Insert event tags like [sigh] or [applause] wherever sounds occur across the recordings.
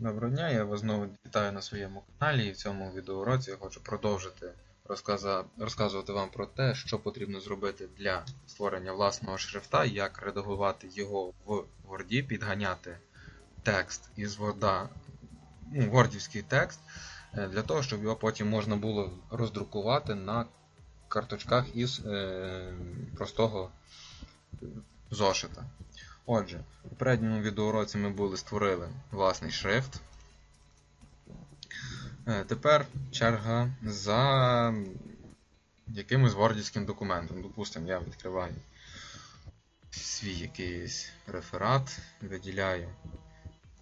Доброго дня, я вас знову вітаю на своєму каналі і в цьому відеоуроці я хочу продовжити розказувати вам про те, що потрібно зробити для створення власного шрифта, як редагувати його в Word, підганяти текст із Word, ну, вордівський текст, е, для того, щоб його потім можна було роздрукувати на карточках із е, простого зошита. Отже, у попередньому відеоуроці ми були створили власний шрифт. Е, Тепер черга за якимось вордівським документом. Допустимо, я відкриваю свій якийсь реферат, виділяю.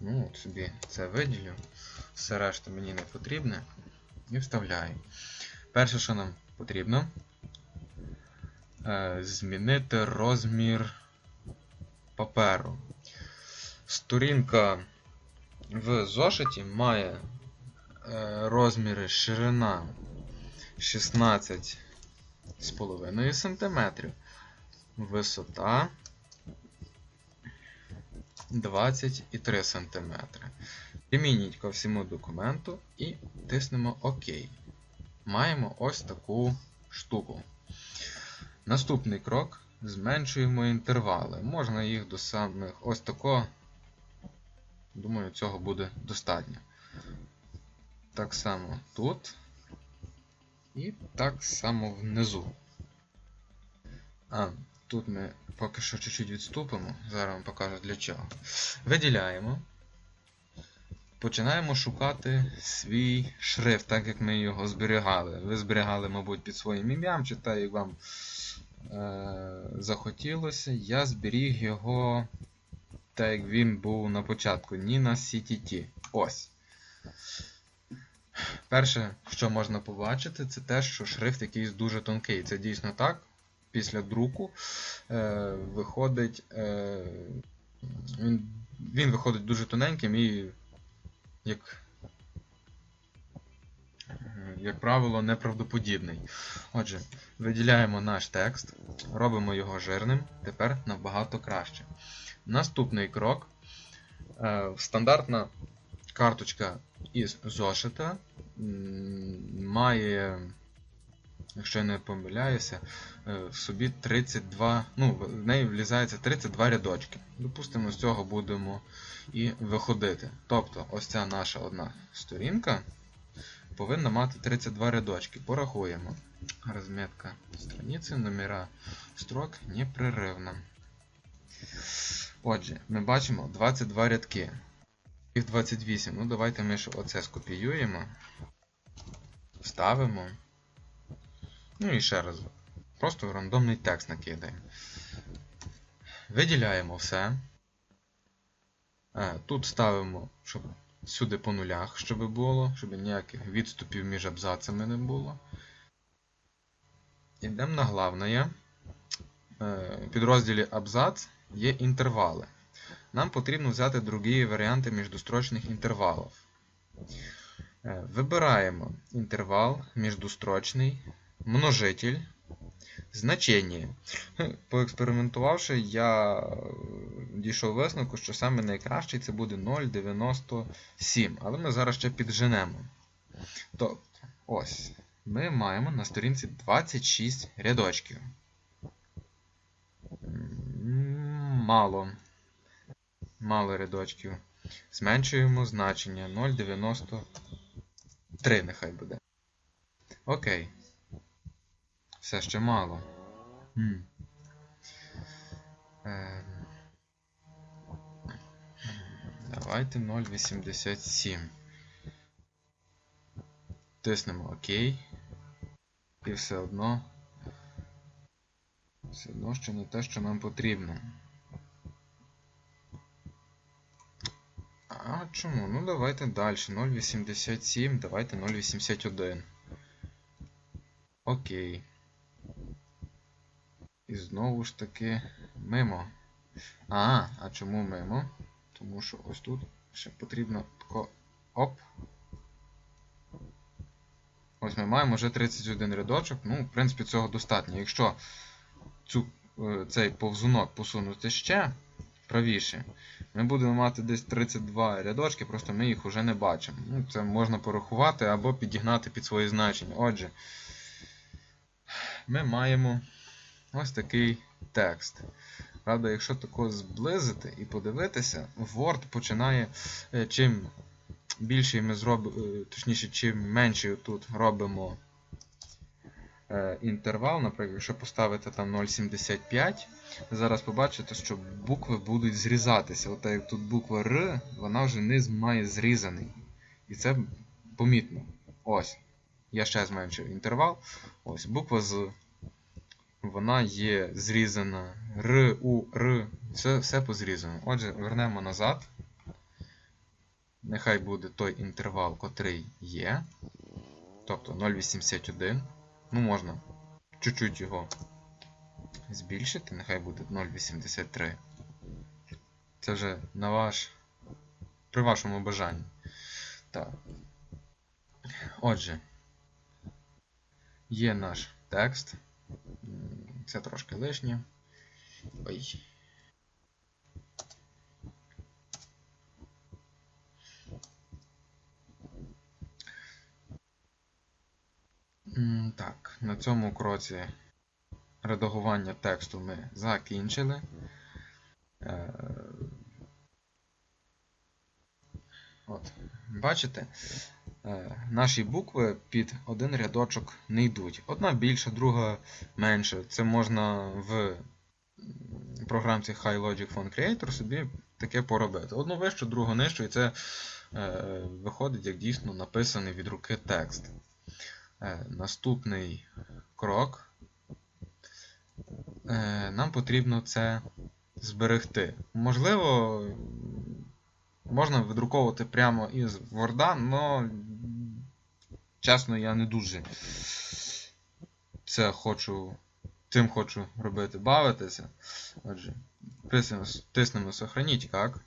Ну, от собі це виділю. Все решта мені не потрібне. І вставляю. Перше, що нам потрібно, е, змінити розмір паперу. Сторінка в зошиті має е, розміри ширина 16,5 см, висота 23 см. Примініть ко всьому документу і тиснемо ОК. Маємо ось таку штуку. Наступний крок зменшуємо інтервали. Можна їх до самих ось такого. Думаю, цього буде достатньо. Так само тут. І так само внизу. А, тут ми поки що чуть-чуть відступимо. Зараз вам покажу для чого. Виділяємо. Починаємо шукати свій шрифт, так як ми його зберігали. Ви зберігали, мабуть, під своїм ім'ям, чи так, як вам захотілося. Я зберіг його так, як він був на початку, Nina CTT. Ось. Перше, що можна побачити, це те, що шрифт якийсь дуже тонкий. Це дійсно так. Після друку е, виходить. Е, він, він виходить дуже тоненьким і, як, як правило, неправдоподібний. Отже, виділяємо наш текст, робимо його жирним, тепер набагато краще. Наступний крок. Е, Стандартна карточка із зошита має, якщо я не помиляюся, е, в собі 32, ну, в неї влізається 32 рядочки. Допустимо, з цього будемо і виходити. Тобто, ось ця наша одна сторінка повинна мати 32 рядочки. Порахуємо. Розмітка страниці, номера строк непреривна. Отже, ми бачимо 22 рядки. Їх 28. Ну, давайте ми ж оце скопіюємо. Вставимо. Ну і ще раз. Просто рандомний текст накидаємо. Виділяємо все. Е, Тут ставимо, щоб сюди по нулях, щоб було, щоб ніяких відступів між абзацами не було. Йдемо на главне. Е, підрозділі абзац є інтервали. Нам потрібно взяти другі варіанти міждострочних інтервалів. Е, Вибираємо інтервал міждострочний, множитель, значення. Поекспериментувавши, я е, дійшов висновку, що саме найкращий це буде 0,97. Але ми зараз ще підженемо. Тобто, ось, ми маємо на сторінці 26 рядочків. Мало. Мало рядочків. Зменшуємо значення 0,93 нехай буде. Окей. Все ще мало. М. Ем. Давайте 0,87. Тиснемо ОК. І все одно. Все одно ще не те, що нам потрібно. А чому? Ну давайте далі. 0,87, давайте 0,81. Окей. І знову ж таки мимо. А, а чому мимо? Тому що ось тут ще потрібно тако оп. Ось ми маємо вже 31 рядочок. Ну, в принципі, цього достатньо. Якщо цю, е, цей повзунок посунути ще правіше, Ми будемо мати десь 32 рядочки, просто ми їх вже не бачимо. Ну, Це можна порахувати або підігнати під свої значення. Отже, ми маємо ось такий текст. Правда, якщо тако зблизити і подивитися, Word починає, е, чим більший ми зробимо, точніше, чим менший тут робимо е, інтервал, наприклад, якщо поставити там 0,75, ви зараз побачите, що букви будуть зрізатися. От як тут буква Р, вона вже низ має зрізаний. І це помітно. Ось. Я ще зменшив інтервал. Ось, буква З. Вона є зрізана. Р, У, Р. Все, все позрізано. Отже, вернемо назад. Нехай буде той інтервал, котрий є. Тобто 0,81. Ну, можна чуть-чуть його збільшити, нехай буде 0,83. Це вже на ваш, при вашому бажанні. Так. Отже, є наш текст. Це трошки лишнє. Ой. Так, на цьому кроці редагування тексту ми закінчили. Е, от, Бачите, наші букви під один рядочок не йдуть. Одна більша, друга менша. Це можна в програмці HiLogic Phone Creator собі таке поробити. Одну вищу, другу нижчу, і це е, виходить як дійсно написаний від руки текст. Наступний крок нам потрібно це зберегти. Можливо, можна видруковувати прямо із Word, але, чесно, я не дуже це хочу, цим хочу робити, бавитися. Отже, тиснемо Сохраніть як.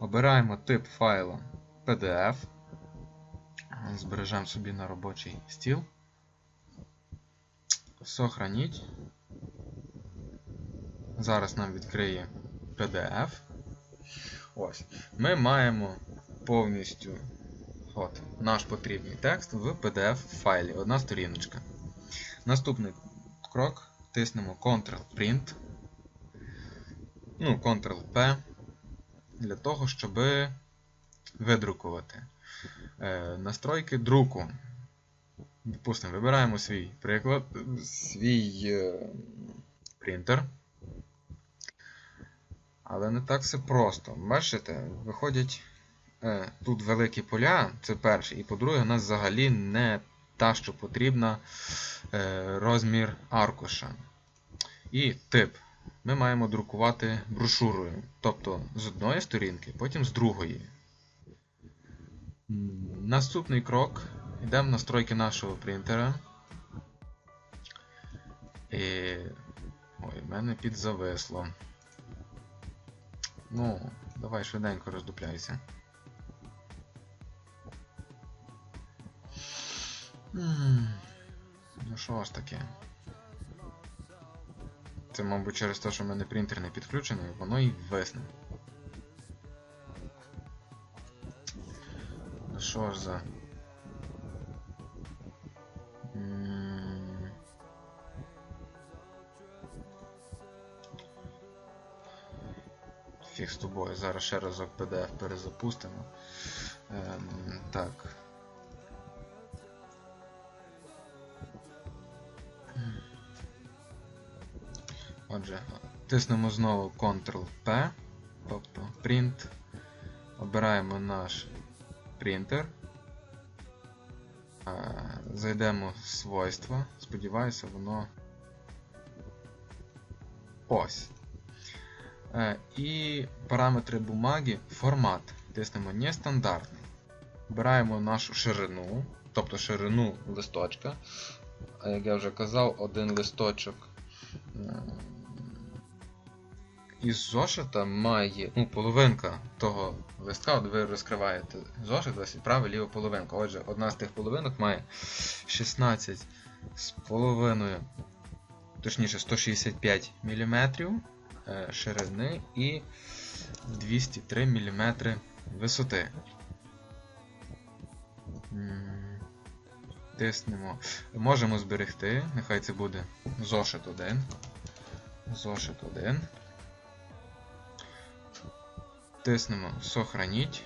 Обираємо тип файла PDF. Збережемо собі на робочий стіл. Сохраніть. Зараз нам відкриє PDF. Ось. Ми маємо повністю от, наш потрібний текст в PDF-файлі. Одна сторіночка. Наступний крок. Тиснемо Ctrl-Print. Ну, Ctrl-P. Для того, щоб видрукувати. Е, настройки друку. Допустимо, вибираємо свій приклад, свій е, принтер. Але не так все просто. Бачите, виходять тут великі поля, це перше. І по-друге, у нас взагалі не та, що потрібна е, розмір аркуша. І тип. Ми маємо друкувати брошурою. Тобто з одної сторінки, потім з другої. Наступний крок. Йдемо в настройки нашого принтера. І... Ой, в мене підзависло. Ну, давай швиденько роздупляйся. Ну що ж таке? Це, мабуть, через те, що в мене принтер не підключений, воно і висне. Ну що ж за... Фіг з тобою. Зараз ще разок PDF перезапустимо. Ем, Так. Отже, тиснемо знову Ctrl-P, тобто Print. Обираємо наш принтер. Зайдемо в свойства. Сподіваюся, воно. Ось. Е, і параметри бумаги, формат. Тиснемо нестандартний. Обираємо нашу ширину, тобто ширину листочка. Як я вже казав, один листочок е, із зошита має ну, половинка того листка, от ви розкриваєте зошит, ось права ліва половинка. Отже, одна з тих половинок має 16 з половиною, точніше 165 мм ширини і 203 мм висоти. Тиснемо. Можемо зберегти, нехай це буде зошит 1. Зошит 1. Тиснемо Сохраніть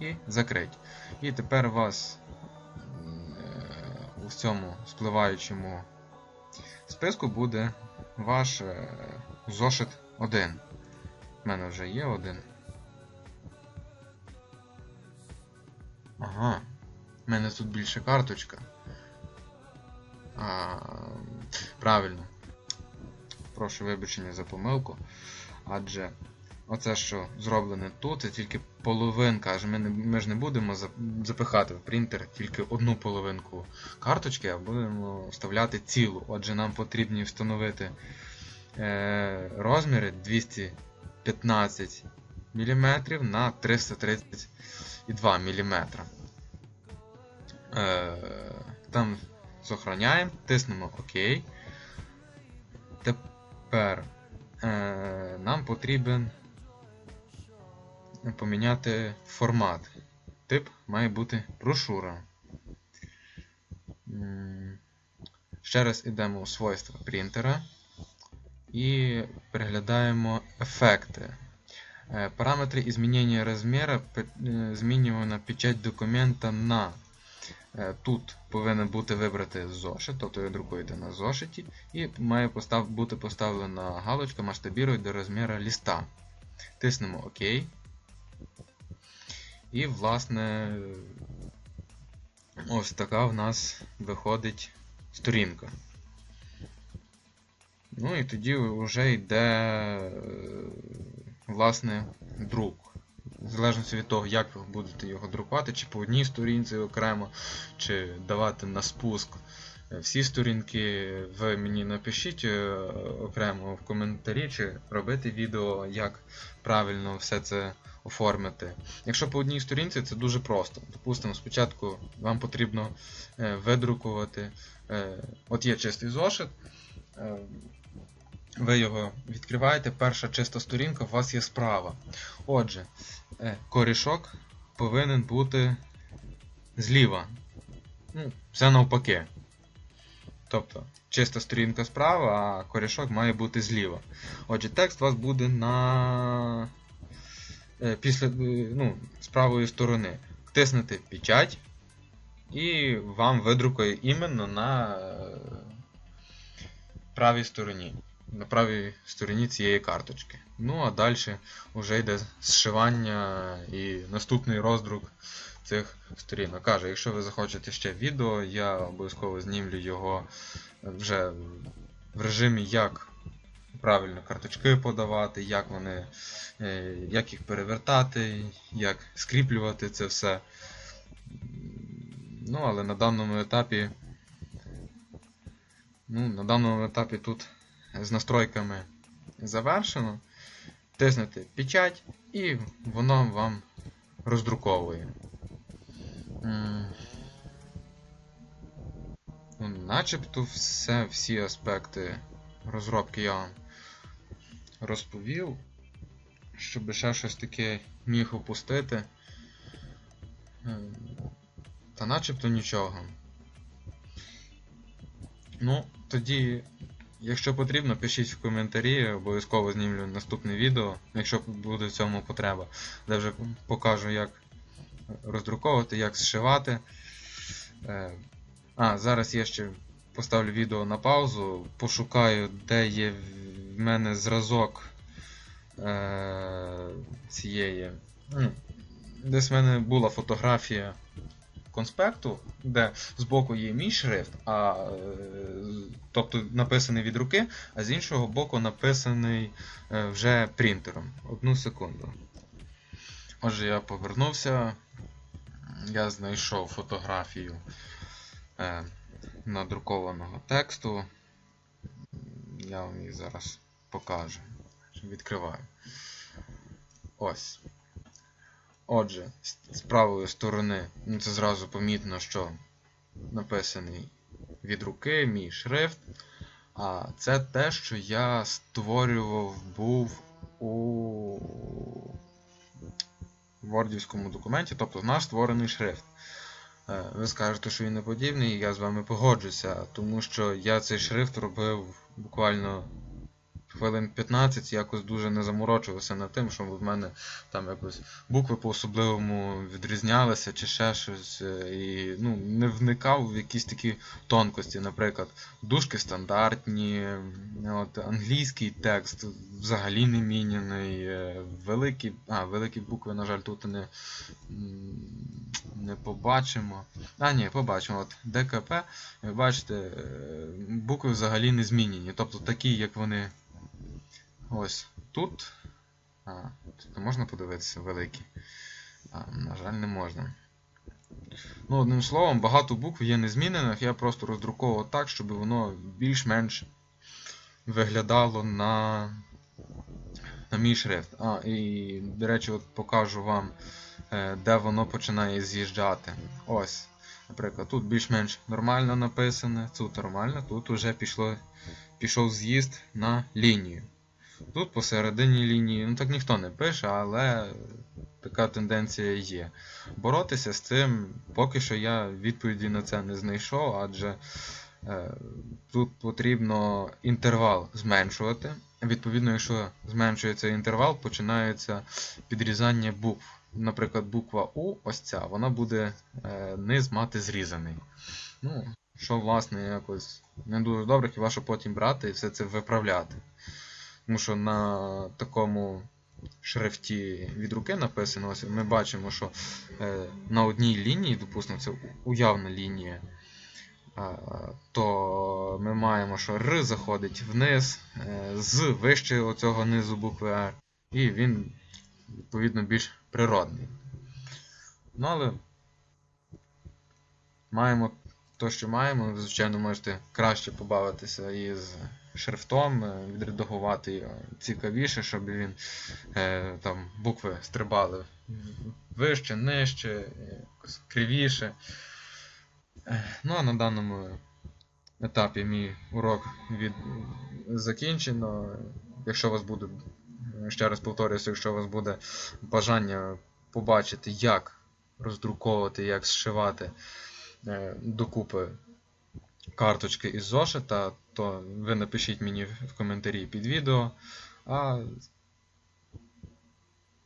і закрить. І тепер у вас е, у цьому спливаючому списку буде ваш е, зошит 1. У мене вже є один. Ага. У мене тут більше карточка. А, правильно. Прошу вибачення за помилку. Адже оце, що зроблене тут, це тільки половинка. Аж ми, не, ми ж не будемо запихати в принтер тільки одну половинку карточки, а будемо вставляти цілу. Отже, нам потрібні встановити е, розміри 215 мм на 332 мм. Е, там зберігаємо, тиснемо ОК. Тепер е, нам потрібен поміняти формат. Тип має бути брошура. Ще раз йдемо у свойства принтера і переглядаємо ефекти. Е, Параметри изменения размера пе- е, змінюємо на печать документа на. Е, Тут повинен бути вибрати зошит, тобто ви друкуєте на зошиті, і має бути поставлена галочка масштабірує до розміру ліста. Тиснемо ОК. І, власне, ось така в нас виходить сторінка. Ну і тоді вже йде е, власне друк. В залежності від того, як ви будете його друкувати, чи по одній сторінці окремо, чи давати на спуск е, всі сторінки, ви мені напишіть е, окремо в коментарі, чи робити відео, як правильно все це оформити. Якщо по одній сторінці, це дуже просто. Допустимо, спочатку вам потрібно е, видрукувати. е, От є чистий зошит. е, ви його відкриваєте, перша чиста сторінка, у вас є справа. Отже, корішок повинен бути зліва. Ну, все навпаки. Тобто, чиста сторінка справа, а корішок має бути зліва. Отже, текст у вас буде на після, е, ну, з правої сторони. Тиснете печать, і вам видрукує іменно на е, правій стороні. На правій стороні цієї карточки. Ну а далі вже йде зшивання і наступний роздрук цих сторінок. Каже, якщо ви захочете ще відео, я обов'язково знімлю його вже в режимі, як правильно карточки подавати, як вони, е, як їх перевертати, як скріплювати це все. Ну, але на даному етапі. Ну, на даному етапі тут з настройками завершено. Тиснете печать і воно вам роздруковує. Ну, начебто все, всі аспекти розробки я вам розповів. Щоб ще щось таке міг опустити. Ем, Та начебто нічого. Ну, тоді, якщо потрібно, пишіть в коментарі, обов'язково знімлю наступне відео, якщо буде в цьому потреба, де вже покажу, як роздруковувати, як зшивати. Е, А, зараз я ще поставлю відео на паузу, пошукаю, де є в мене зразок е, цієї. ну, Десь в мене була фотографія конспекту, де збоку є мій шрифт, а, е, тобто написаний від руки, а з іншого боку написаний е, вже принтером. Одну секунду. Отже, я повернувся. Я знайшов фотографію е, надрукованого тексту. Я вам її зараз покажу. Відкриваю. Ось. Отже, з правої сторони, ну це зразу помітно, що написаний від руки мій шрифт. А це те, що я створював був у вордівському документі, тобто наш створений шрифт. Е, Ви скажете, що він не подібний, і я з вами погоджуся, тому що я цей шрифт робив буквально хвилин 15, якось дуже не заморочувався над тим, що в мене там якось букви по-особливому відрізнялися чи ще щось. е, І ну, не вникав в якісь такі тонкості. Наприклад, дужки стандартні, от, англійський текст взагалі не міняний, е, великі, а, великі букви, на жаль, тут не, не побачимо. А, ні, побачимо. От ДКП, бачите, е, букви взагалі не змінені. Тобто такі, як вони ось тут. А, тут можна подивитися великі. А, на жаль, не можна. Ну, одним словом, багато букв є незмінених, я просто роздруковував так, щоб воно більш-менш виглядало на, на мій шрифт. А, і, до речі, от покажу вам, е, де воно починає з'їжджати. Ось. Наприклад, тут більш-менш нормально написане, тут нормально, тут вже пішло, пішов з'їзд на лінію. Тут посередині лінії, ну так ніхто не пише, але така тенденція є. Боротися з цим поки що я відповіді на це не знайшов, адже е, тут потрібно інтервал зменшувати. Відповідно, якщо зменшується інтервал, починається підрізання букв. Наприклад, буква У, ось ця, вона буде е, низ мати зрізаний. Ну, що, власне, якось не дуже добре, хіба що потім брати і все це виправляти. Тому що на такому шрифті від руки написано, ось ми бачимо, що е, на одній лінії, допустимо, це уявна лінія, е, то ми маємо, що Р заходить вниз, е, з вище оцього низу букви R, і він, відповідно, більш природний. Ну, але маємо те, що маємо. Ви, звичайно, можете краще побавитися із шрифтом, е, відредагувати його цікавіше, щоб він е, там букви стрибали вище, нижче, кривіше. Е, Ну, а на даному етапі мій урок від... закінчено. Якщо у вас буде, ще раз повторюся, якщо у вас буде бажання побачити, як роздруковувати, як зшивати докупи карточки із зошита, то ви напишіть мені в коментарі під відео. А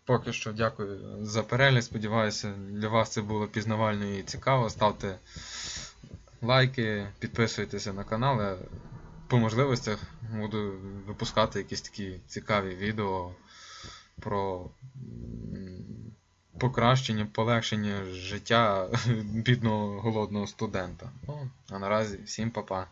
поки що дякую за перегляд. Сподіваюся, для вас це було пізнавально і цікаво. Ставте лайки, підписуйтеся на канал. Я по можливостях буду випускати якісь такі цікаві відео про покращення, полегшення життя [laughs] бідного голодного студента. Ну, а наразі всім па-па.